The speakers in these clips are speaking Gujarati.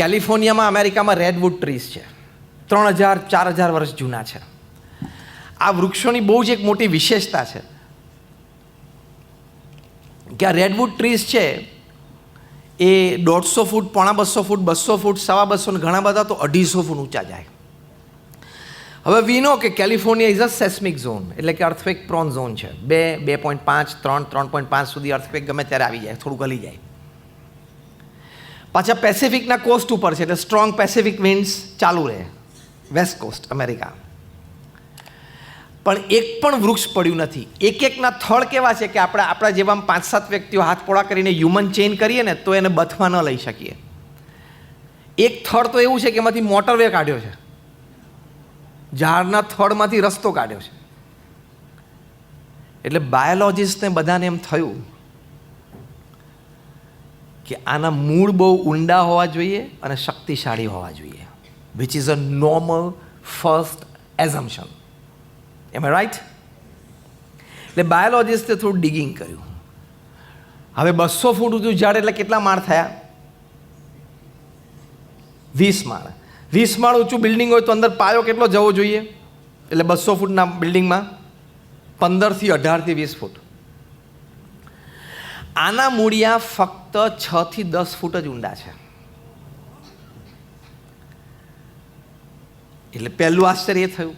કેલિફોર્નિયામાં અમેરિકામાં રેડવુડ ટ્રીઝ છે. ત્રણ હજાર, ચાર હજાર વર્ષ જૂના છે. આ વૃક્ષોની બહુ જ એક મોટી વિશેષતા છે. કે આ રેડવુડ ટ્રીઝ છે એ દોઢસો ફૂટ, પોણા બસો ફૂટ બસો ફૂટ, સવા બસો ઘણા બધા તો અઢીસો ફૂટ ઊંચા જાય. હવે વિનો કે California is a seismic zone એટલે કે અર્થવેક પ્રોન ઝોન છે. બે બે પોઈન્ટ પાંચ, ત્રણ ત્રણ પોઈન્ટ પાંચ સુધી અર્થવેક ગમે ત્યારે આવી જાય થોડું ગલી જાય. પાછા પેસિફિકના કોસ્ટ ઉપર છે, એટલે સ્ટ્રોંગ પેસિફિક વિન્ડ્સ ચાલુ રહે. વેસ્ટ કોસ્ટ અમેરિકા પણ એક પણ વૃક્ષ પડ્યું નથી. એક એકના થળ કેવા છે કે આપણે આપણા જેવા પાંચ સાત વ્યક્તિઓ હાથ પોળા કરીને હ્યુમન ચેઇન કરીએ ને, તો એને બથમાં ન લઈ શકીએ. એક થળ તો એવું છે કે એમાંથી મોટરવે કાઢ્યો છે. ઝાડના થળમાંથી રસ્તો કાઢ્યો છે. એટલે બાયોલોજિસ્ટને બધાને એમ થયું કે આના મૂળ બહુ ઊંડા હોવા જોઈએ અને શક્તિશાળી હોવા જોઈએ. Which is a normal first assumption M right એટલે બાયોલોજિસ્ટે થોડું ડિગિંગ કર્યું. હવે બસો ફૂટ ઊંચું ઝાડ એટલે કેટલા માળ થયા? વીસ માળ. વીસ માળ ઊંચું બિલ્ડિંગ હોય તો અંદર પાયો કેટલો જવો જોઈએ? એટલે બસો ફૂટના બિલ્ડિંગમાં પંદરથી અઢારથી વીસ ફૂટ. આના મૂળિયા ફક્ત છ થી દસ ફૂટ જ ઊંડા છે. એટલે પહેલું આશ્ચર્ય થયું.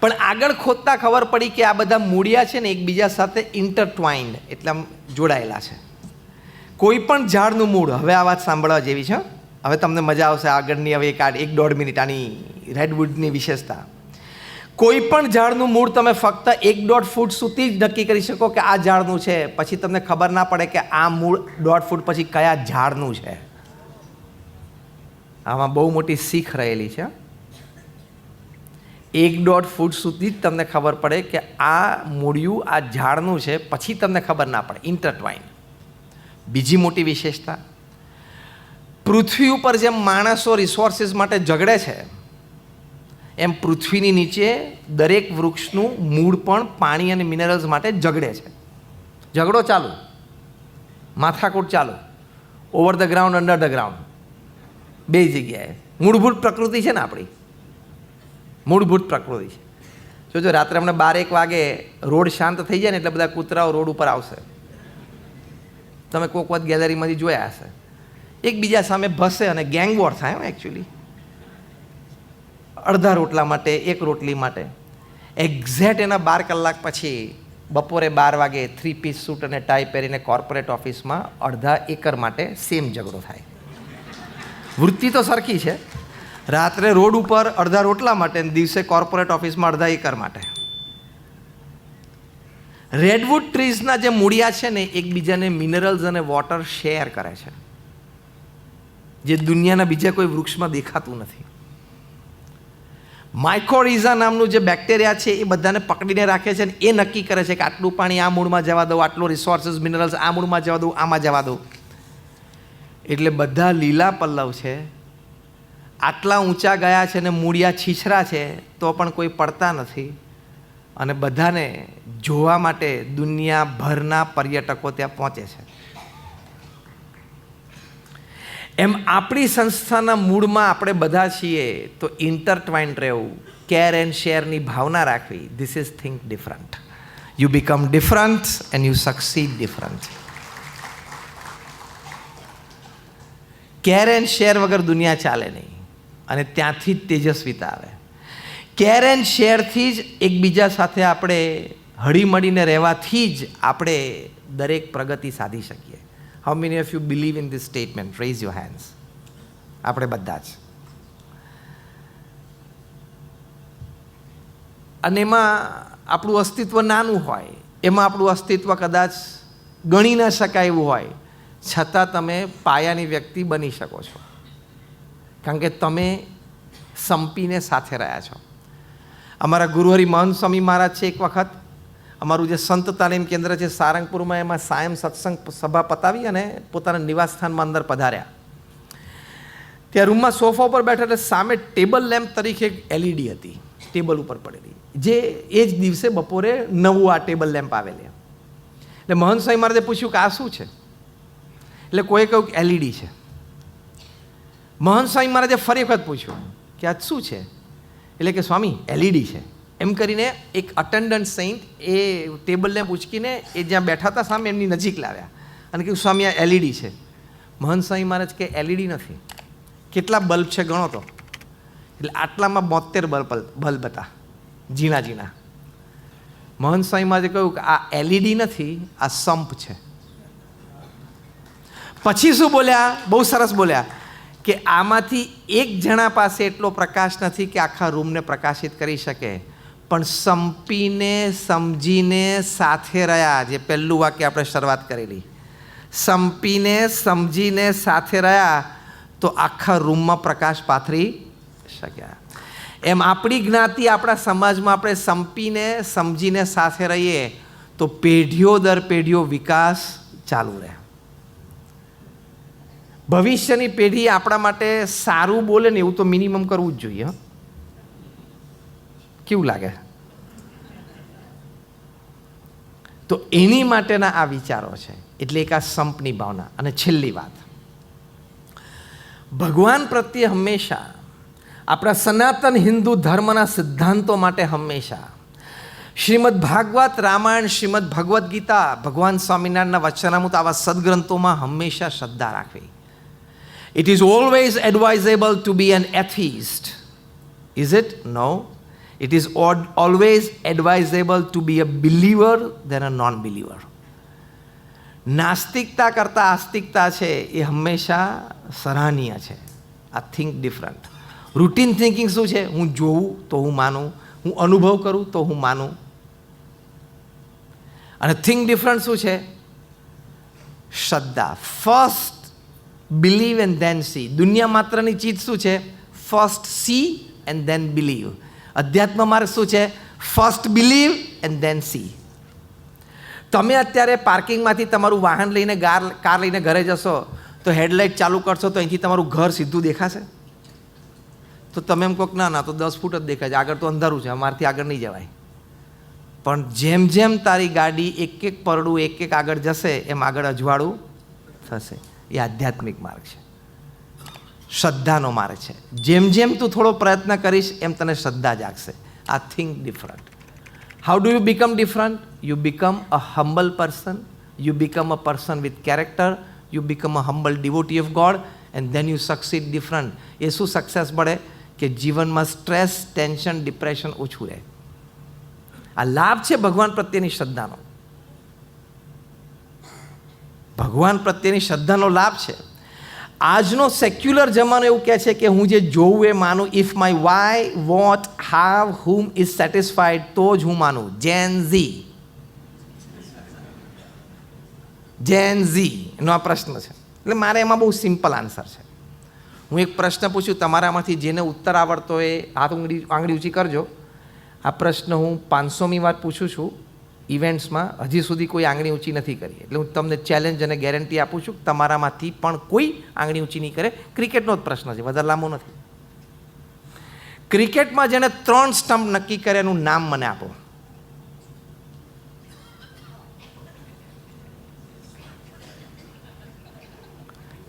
પણ આગળ ખોદતા ખબર પડી કે આ બધા મૂળિયા છે ને એકબીજા સાથે ઇન્ટરટ્વાઇન્ડ એટલે જોડાયેલા છે. કોઈ પણ ઝાડનું મૂળ, હવે આ વાત સાંભળવા જેવી છે હવે તમને મજા આવશે આગળની, હવે એક આડ, એક દોઢ મિનિટ આની રેડવુડની વિશેષતા. કોઈ પણ ઝાડનું મૂળ તમે ફક્ત એક દોઢ ફૂટ સુધી જ નક્કી કરી શકો કે આ ઝાડનું છે. પછી તમને ખબર ના પડે કે આ મૂળ દોઢ ફૂટ પછી કયા ઝાડનું છે. આમાં બહુ મોટી શીખ રહેલી છે. એક દોઢ ફૂટ સુધી જ તમને ખબર પડે કે આ મૂળિયું, આ ઝાડનું છે, પછી તમને ખબર ના પડે. ઇન્ટરટવાઇન બીજી મોટી વિશેષતા. પૃથ્વી ઉપર જેમ માણસો રિસોર્સિસ માટે ઝઘડે છે એમ પૃથ્વીની નીચે દરેક વૃક્ષનું મૂળ પણ પાણી અને મિનરલ્સ માટે ઝઘડે છે. ઝઘડો ચાલુ. માથાકૂટ ચાલુ. Over the ground under the ground બે જગ્યાએ. મૂળભૂત પ્રકૃતિ છે ને આપણી. મૂળભૂત પ્રકૃતિ છે. જોજો રાત્રે અમને બાર એક વાગે રોડ શાંત થઈ જાય ને એટલે બધા કૂતરાઓ રોડ ઉપર આવશે. તમે કોક વાત ગેલેરીમાંથી જોયા હશે. એકબીજા સામે ભસે અને ગેંગ વોર થાય એકચ્યુઅલી અડધા રોટલા માટે, એક રોટલી માટે. એક્ઝેક્ટ એના બાર કલાક પછી બપોરે બાર વાગે થ્રી પીસ સૂટ અને ટાઈ પહેરીને કોર્પોરેટ ઓફિસમાં અડધા એકર માટે સેમ ઝઘડો થાય. વૃત્તિ તો સરખી છે. રાત્રે રોડ ઉપર અડધા રોટલા માટે દિવસે કોર્પોરેટ ઓફિસમાં અડધા એકર માટે. રેડવુડ ટ્રીઝના જે મૂળિયા છે ને, એકબીજાને મિનરલ્સ અને વોટર શેર કરે છે. જે દુનિયાના બીજા કોઈ વૃક્ષમાં દેખાતું નથી. માઇકોરિઝા નામનું જે બેક્ટેરિયા છે એ બધાને પકડીને રાખે છે અને એ નક્કી કરે છે કે આટલું પાણી આ મૂળમાં જવા દઉં, આટલું રિસોર્સિસ મિનરલ્સ આ મૂળમાં જવા દઉં, આમાં જવા દઉં. એટલે બધા લીલા પલ્લવ છે, આટલા ઊંચા ગયા છે ને મૂળિયા છીછરા છે, તો પણ કોઈ પડતા નથી. અને બધાને જોવા માટે દુનિયાભરના પર્યટકો ત્યાં પહોંચે છે. એમ આપણી સંસ્થાના મૂળમાં આપણે બધા છીએ, તો ઇન્ટરટ્વાઇન્ડ રહેવું કેર એન્ડ શેરની ભાવના રાખવી this is think different you become different and you succeed different care and share વગર દુનિયા ચાલે નહીં, અને ત્યાંથી જ તેજસ્વીતા આવે. કેર એન્ડ શેરથી જ એકબીજા સાથે આપણે હળીમળીને રહેવાથી જ આપણે દરેક પ્રગતિ સાધી શકીએ. How many of you believe in this statement raise your hands આપણે બધા જ. અને એમાં આપણું અસ્તિત્વ નાનું હોય. એમાં આપણું અસ્તિત્વ કદાચ ગણી ન શકાય એવું હોય. છતાં તમે પાયાની વ્યક્તિ બની શકો છો. કારણ કે તમે સંપીને સાથે રહ્યા છો. અમારા ગુરુહરિ મહંત સ્વામી મહારાજ છે એક વખત અમારું જે સંત તાલીમ કેન્દ્ર છે સારંગપુરમાં એમાં સાયમ સત્સંગ સભા પતાવી અને પોતાના નિવાસસ્થાનમાં અંદર પધાર્યા. ત્યાં રૂમમાં સોફા ઉપર બેઠા એટલે સામે ટેબલ લેમ્પ તરીકે એક એલઈડી હતી. ટેબલ ઉપર પડેલી. જે એ જ દિવસે બપોરે નવું આ ટેબલ લેમ્પ આવેલી. એટલે મહંત સ્વામી મહારાજે પૂછ્યું કે આ શું છે? એટલે કોઈ કહ્યું એલઈડી છે. મહંત સ્વામી મહારાજે ફરી વખત પૂછ્યું કે આ શું છે? એટલે કે સ્વામી, એલઈડી છે. એમ કરીને એક અટેન્ડન્ટ સેન્ટ એ ટેબલને પૂછકીને એ જ્યાં બેઠા હતા સામે એમની નજીક લાવ્યા. અને કહ્યું સ્વામી, આ એલઈડી છે. મહંત સ્વામી મહારાજ કે એલઈડી નથી. કેટલા બલ્બ છે ગણો તો? એટલે આટલામાં બોતેર બલ્બ બલ્બ હતા. ઝીણા ઝીણા. મહંત સ્વામી મહારાજે કહ્યું કે, આ એલઈડી નથી, આ સંપ છે. પછી શું બોલ્યા? બહુ સરસ બોલ્યા કે, આમાંથી એક જણા પાસે એટલો પ્રકાશ નથી કે આખા રૂમને પ્રકાશિત કરી શકે. પણ સંપીને, સમજીને સાથે રહ્યા, જે પહેલું વાક્ય આપણે શરૂઆત કરેલી. સંપીને, સમજીને સાથે રહ્યા, તો આખા રૂમમાં પ્રકાશ પાથરી શક્યા. એમ આપણી જ્ઞાતિ આપણા સમાજમાં આપણે સંપીને, સમજીને સાથે રહીએ, તો પેઢીઓ દર પેઢીઓ વિકાસ ચાલુ રહે. ભવિષ્યની પેઢી આપણા માટે સારું બોલે ને એવું તો મિનિમમ કરવું જ જોઈએ? કેવું લાગે? તો એની માટેના આ વિચારો છે. એટલે એક આ સંપની ભાવના. અને છેલ્લી વાત. ભગવાન પ્રત્યે હંમેશા, આપણા સનાતન હિન્દુ ધર્મના સિદ્ધાંતો માટે હંમેશા, શ્રીમદ ભાગવત રામાયણ, શ્રીમદ ભગવદ્ ગીતા, ભગવાન સ્વામિનારાયણના વચનામૃત આવા સદગ્રંથોમાં હંમેશા શ્રદ્ધા રાખવી. It is always advisable to be an atheist is it No. It is al- always advisable to be a believer than a non believer. નાસ્તિકતા કરતાં આસ્તિકતા છે એ હંમેશા સરાહનીય છે. આ થિંક ડિફરન્ટ રૂટીન થિંકિંગ શું છે? હું જોઉં તો હું માનું. હું અનુભવ કરું તો હું માનું. અને થિંક ડિફરન્ટ શું છે? શ્રદ્ધા. First believe and then see દુનિયા માત્રની ચીજ શું છે? First see and then believe અધ્યાત્મ માર્ગ શું છે? First believe and then see તમે અત્યારે પાર્કિંગમાંથી તમારું વાહન લઈને ગાર કાર લઈને ઘરે જશો, તો હેડલાઇટ ચાલુ કરશો, તો અહીંથી તમારું ઘર સીધું દેખાશે? તો તમે એમ કોક ના ના, તો દસ ફૂટ જ દેખાય છે આગળ તો અંધારું છે, અમારથી આગળ નહીં જવાય. પણ જેમ જેમ તારી ગાડી એક એક પરડું એક એક આગળ જશે, એમ આગળ અજવાળું થશે. એ આધ્યાત્મિક માર્ગ છે. શ્રદ્ધાનો માર્ગ છે. જેમ જેમ તું થોડો પ્રયત્ન કરીશ, એમ તને શ્રદ્ધા જાગશે. આ think different how do you become different you become a humble person you become a person with character you become a humble devotee of God and then you succeed different એ શું સક્સેસ મળે કે જીવનમાં સ્ટ્રેસ ટેન્શન ડિપ્રેશન ઓછું રહે. આ લાભ છે ભગવાન પ્રત્યેની શ્રદ્ધાનો. ભગવાન પ્રત્યેની શ્રદ્ધાનો લાભ છે. આજનો સેક્યુલર જમાનો એવું કહે છે કે હું જે જોઉં એ માનું. If my why what how whom is satisfied તો જ હું માનું. જેન ઝી જેન ઝી એનો આ પ્રશ્ન છે. એટલે મારે એમાં બહુ સિમ્પલ આન્સર છે. હું એક પ્રશ્ન પૂછું, તમારામાંથી જેને ઉત્તર આવડતો હોય, હાથ આંગળી આંગળી ઊંચી કરજો. આ પ્રશ્ન હું પાંચસોમી વાર પૂછું છું. ઇવેન્ટ્સમાં હજી સુધી કોઈ આંગળી ઊંચી નથી કરી. એટલે હું તમને ચેલેન્જ અને ગેરંટી આપું છું કે તમારામાંથી પણ કોઈ આંગળી ઊંચી નહીં કરે. ક્રિકેટનો જ પ્રશ્ન છે, વધારે લાંબો નથી. ક્રિકેટમાં જેણે ત્રણ સ્ટમ્પ નક્કી કરે એનું નામ મને આપો.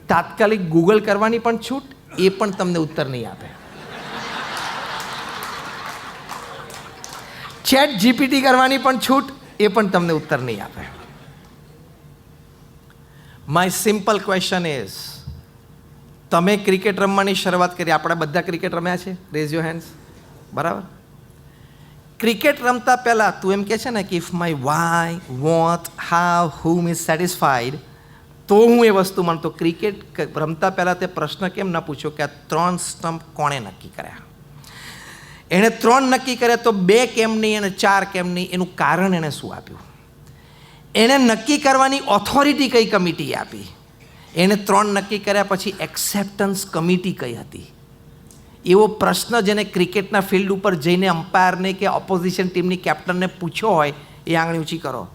તાત્કાલિક ગૂગલ કરવાની પણ છૂટ, એ પણ તમને ઉત્તર નહીં આપે. ચેટ જીપીટી કરવાની પણ છૂટ એ પણ તમને ઉત્તર નહીં આપે. માય સિમ્પલ ક્વેશ્ચન ઇઝ તમે ક્રિકેટ રમવાની શરૂઆત કરી, આપણે બધા ક્રિકેટ રમ્યા છે? રેઝ યુ હેન્ડ્સ બરાબર? ક્રિકેટ રમતા પહેલાં તું એમ કહે છે ને કે if my why what how whom is satisfied તો હું એ વસ્તુ માનતો. ક્રિકેટ રમતા પહેલાં તે પ્રશ્ન કેમ ન પૂછ્યો કે આ ત્રણ સ્ટમ્પ કોણે નક્કી કર્યા? એણે ત્રણ નક્કી કર્યા તો બે કેમ નહીં અને ચાર કેમ નહીં એનું કારણ એણે શું આપ્યું? એણે નક્કી કરવાની ઓથોરિટી કઈ કમિટી આપી? એણે ત્રણ નક્કી કર્યા પછી એક્સેપ્ટન્સ કમિટી કઈ હતી? એવો પ્રશ્ન જેને ક્રિકેટના ફિલ્ડ ઉપર જઈને અમ્પાયરને કે ઓપોઝિશન ટીમની કેપ્ટનને પૂછ્યો હોય, એ આંગળી ઊંચી કરો.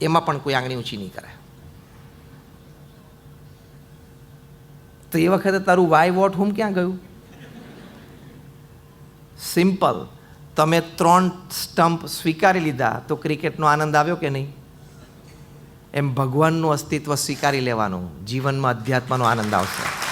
એમાં પણ કોઈ આંગળી ઊંચી નહીં કરે. તો એ વખતે તારું વાય વોટ હુમ ક્યાં ગયું? સિમ્પલ. તમે ત્રણ સ્ટમ્પ સ્વીકારી લીધા, તો ક્રિકેટનો આનંદ આવ્યો કે નહીં? એમ ભગવાનનું અસ્તિત્વ સ્વીકારી લેવાનું. જીવનમાં અધ્યાત્મનો આનંદ આવશે.